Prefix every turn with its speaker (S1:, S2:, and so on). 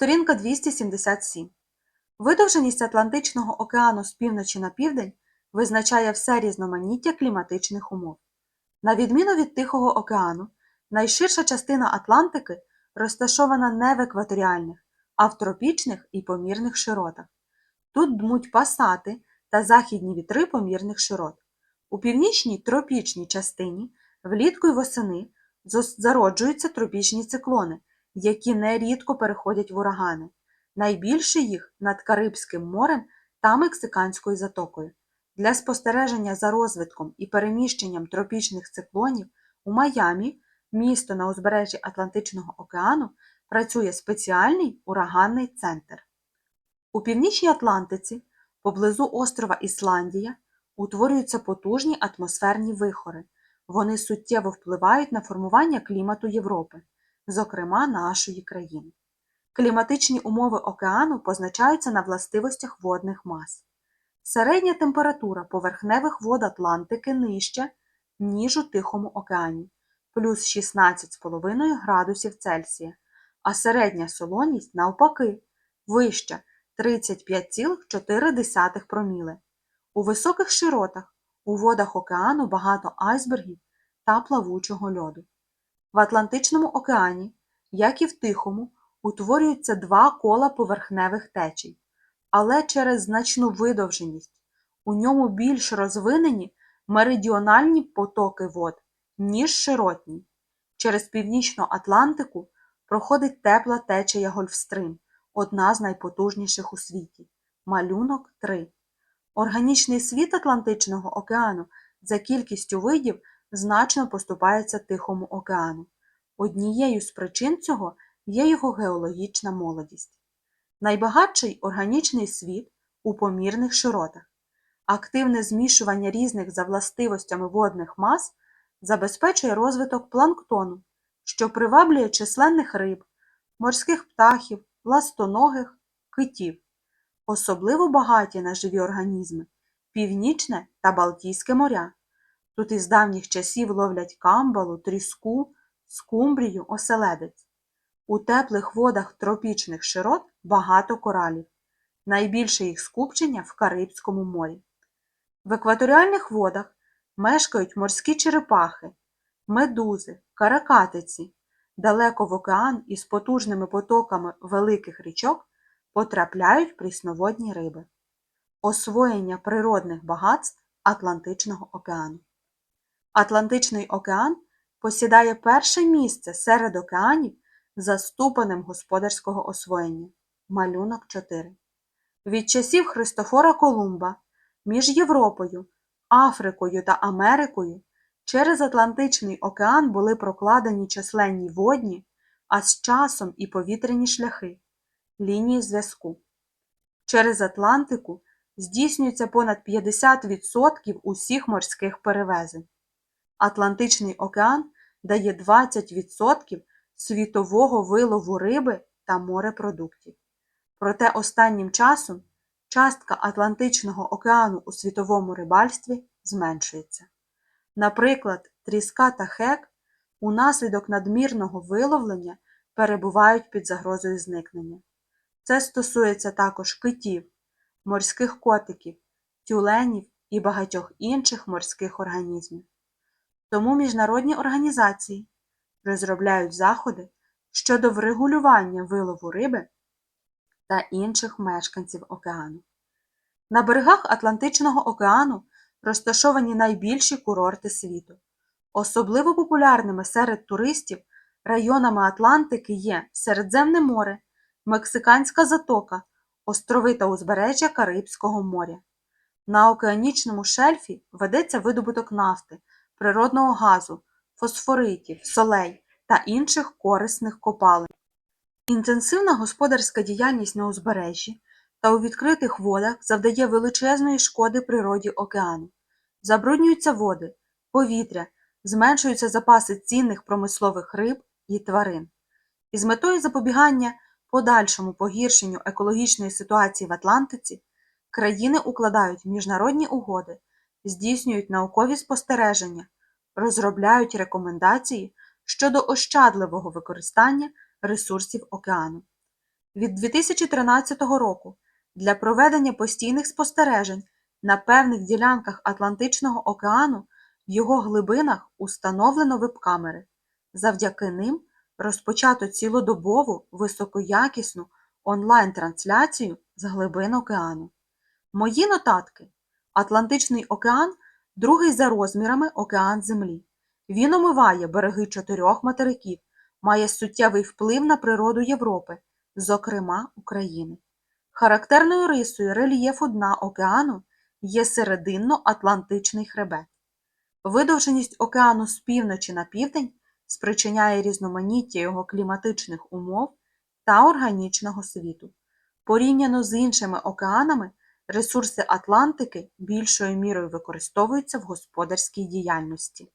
S1: Сторінка 277. Видовженість Атлантичного океану з півночі на південь визначає все різноманіття кліматичних умов. На відміну від Тихого океану, найширша частина Атлантики розташована не в екваторіальних, а в тропічних і помірних широтах. Тут дмуть пасати та західні вітри помірних широт. У північній тропічній частині влітку й восени зароджуються тропічні циклони, які нерідко переходять в урагани. Найбільше їх над Карибським морем та Мексиканською затокою. Для спостереження за розвитком і переміщенням тропічних циклонів у Майамі, місто на узбережжі Атлантичного океану, працює спеціальний ураганний центр. У північній Атлантиці, поблизу острова Ісландія, утворюються потужні атмосферні вихори. Вони суттєво впливають на формування клімату Європи, зокрема нашої країни. Кліматичні умови океану позначаються на властивостях водних мас. Середня температура поверхневих вод Атлантики нижча, ніж у Тихому океані, плюс 16,5 градусів Цельсія, а середня солоність навпаки вища 35,4 проміле. У високих широтах у водах океану багато айсбергів та плавучого льоду. В Атлантичному океані, як і в Тихому, утворюються два кола поверхневих течій, але через значну видовженість у ньому більш розвинені меридіональні потоки вод, ніж широтні. Через північну Атлантику проходить тепла течія Гольфстрим, одна з найпотужніших у світі. Малюнок 3. Органічний світ Атлантичного океану за кількістю видів значно поступається Тихому океану. Однією з причин цього є його геологічна молодість. Найбагатший органічний світ у помірних широтах. Активне змішування різних за властивостями водних мас забезпечує розвиток планктону, що приваблює численних риб, морських птахів, ластоногих, китів. Особливо багаті на живі організми Північне та Балтійське моря. Тут із давніх часів ловлять камбалу, тріску, скумбрію, оселедець. У теплих водах тропічних широт багато коралів. Найбільше їх скупчення в Карибському морі. В екваторіальних водах мешкають морські черепахи, медузи, каракатиці. Далеко в океан із потужними потоками великих річок потрапляють прісноводні риби. Освоєння природних багатств Атлантичного океану. Атлантичний океан посідає перше місце серед океанів за ступенем господарського освоєння. Малюнок 4. Від часів Христофора Колумба між Європою, Африкою та Америкою через Атлантичний океан були прокладені численні водні, а з часом і повітряні шляхи, лінії зв'язку. Через Атлантику здійснюється понад 50% усіх морських перевезень. Атлантичний океан дає 20% світового вилову риби та морепродуктів. Проте останнім часом частка Атлантичного океану у світовому рибальстві зменшується. Наприклад, тріска та хек унаслідок надмірного виловлення перебувають під загрозою зникнення. Це стосується також китів, морських котиків, тюленів і багатьох інших морських організмів. Тому міжнародні організації розробляють заходи щодо врегулювання вилову риби та інших мешканців океану. На берегах Атлантичного океану розташовані найбільші курорти світу. Особливо популярними серед туристів районами Атлантики є Середземне море, Мексиканська затока, острови та узбережжя Карибського моря. На океанічному шельфі ведеться видобуток нафти, природного газу, фосфоритів, солей та інших корисних копалин. Інтенсивна господарська діяльність на узбережжі та у відкритих водах завдає величезної шкоди природі океану. Забруднюються води, повітря, зменшуються запаси цінних промислових риб і тварин. Із метою запобігання подальшому погіршенню екологічної ситуації в Атлантиці країни укладають міжнародні угоди, здійснюють наукові спостереження, розробляють рекомендації щодо ощадливого використання ресурсів океану. Від 2013 року для проведення постійних спостережень на певних ділянках Атлантичного океану в його глибинах установлено веб-камери. Завдяки ним розпочато цілодобову високоякісну онлайн-трансляцію з глибин океану. Мої нотатки. Атлантичний океан другий за розмірами океан Землі. Він омиває береги чотирьох материків, має суттєвий вплив на природу Європи, зокрема України. Характерною рисою рельєфу дна океану є серединно-атлантичний хребет. Видовженість океану з півночі на південь спричиняє різноманіття його кліматичних умов та органічного світу. Порівняно з іншими океанами, ресурси Атлантики більшою мірою використовуються в господарській діяльності.